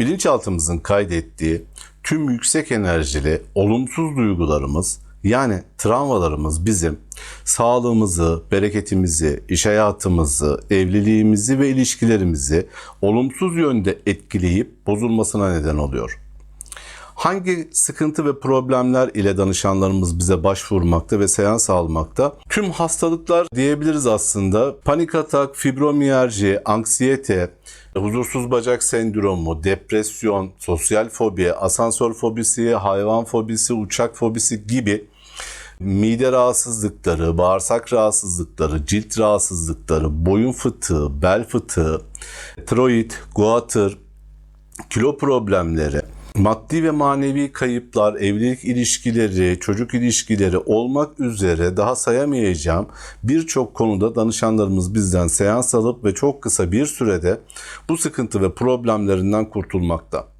bilinçaltımızın kaydettiği tüm yüksek enerjili olumsuz duygularımız yani travmalarımız bizim sağlığımızı, bereketimizi, iş hayatımızı, evliliğimizi ve ilişkilerimizi olumsuz yönde etkileyip bozulmasına neden oluyor. Hangi sıkıntı ve problemler ile danışanlarımız bize başvurmakta ve seans almakta? Tüm hastalıklar diyebiliriz aslında. Panik atak, fibromiyalji, anksiyete, huzursuz bacak sendromu, depresyon, sosyal fobi, asansör fobisi, hayvan fobisi, uçak fobisi gibi mide rahatsızlıkları, bağırsak rahatsızlıkları, cilt rahatsızlıkları, boyun fıtığı, bel fıtığı, tiroid, guatr, kilo problemleri, maddi ve manevi kayıplar, evlilik ilişkileri, çocuk ilişkileri olmak üzere daha sayamayacağım birçok konuda danışanlarımız bizden seans alıp ve çok kısa bir sürede bu sıkıntı ve problemlerinden kurtulmakta.